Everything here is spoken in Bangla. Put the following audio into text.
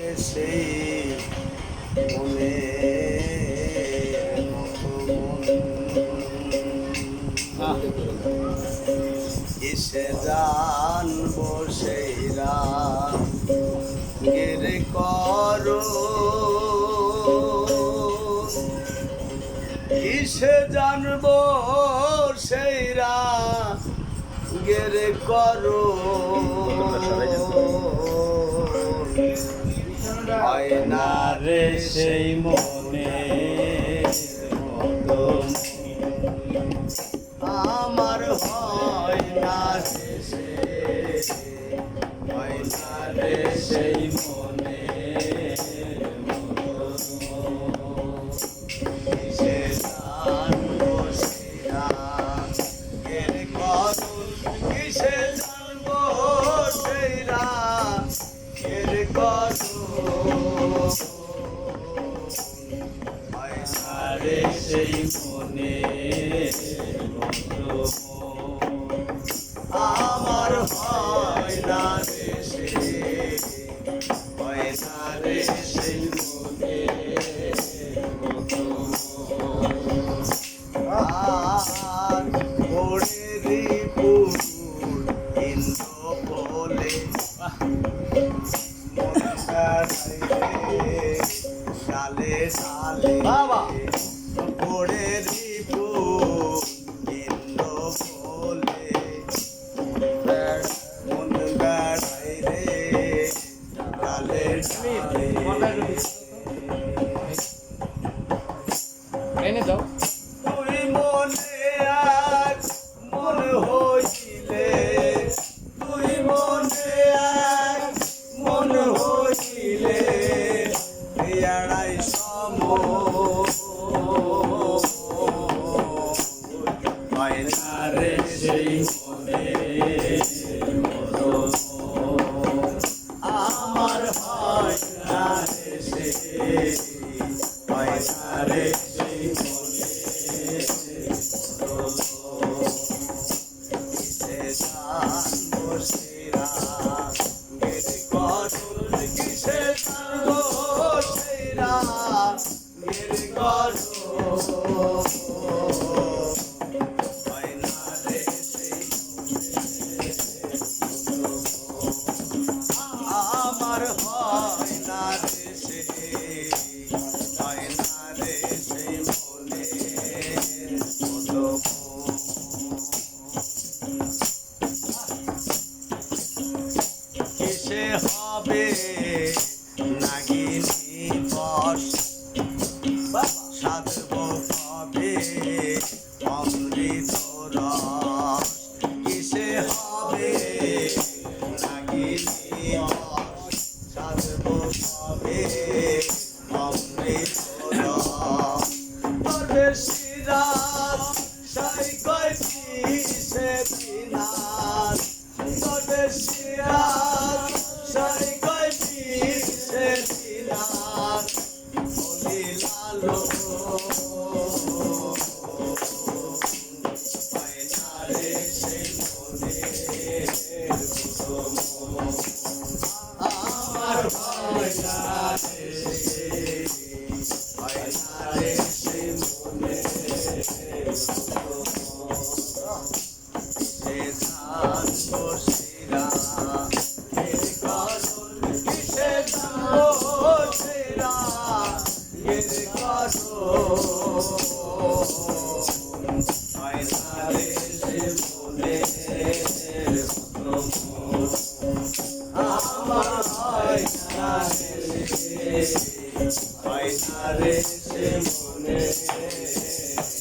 সেই মনে। কিসে জানব সেই রাগের করো। কিসে জানব সেই রাগের করো। হয় না রে সেই মনে রে সেই মনে আমার হয় না রে সে হয় না রে সেই মনে সালে সালে বাবা। ওরে রিপু ইন্দ্র বলে। মন গাড়াই রে এনে দাও। রে হয় রে হবে নাগিনী বস সাধব কবে অমৃত রস। কিসে হবে নাগিনী বস সাধব কবে অমৃত রস। তবে সিরাজ সাই কয়টি সে বিনাশ? তবে সিরাজ আমার সেই পায়নারে সেই মনের সে ধান বসিরা এর কারণ কিসে Olé.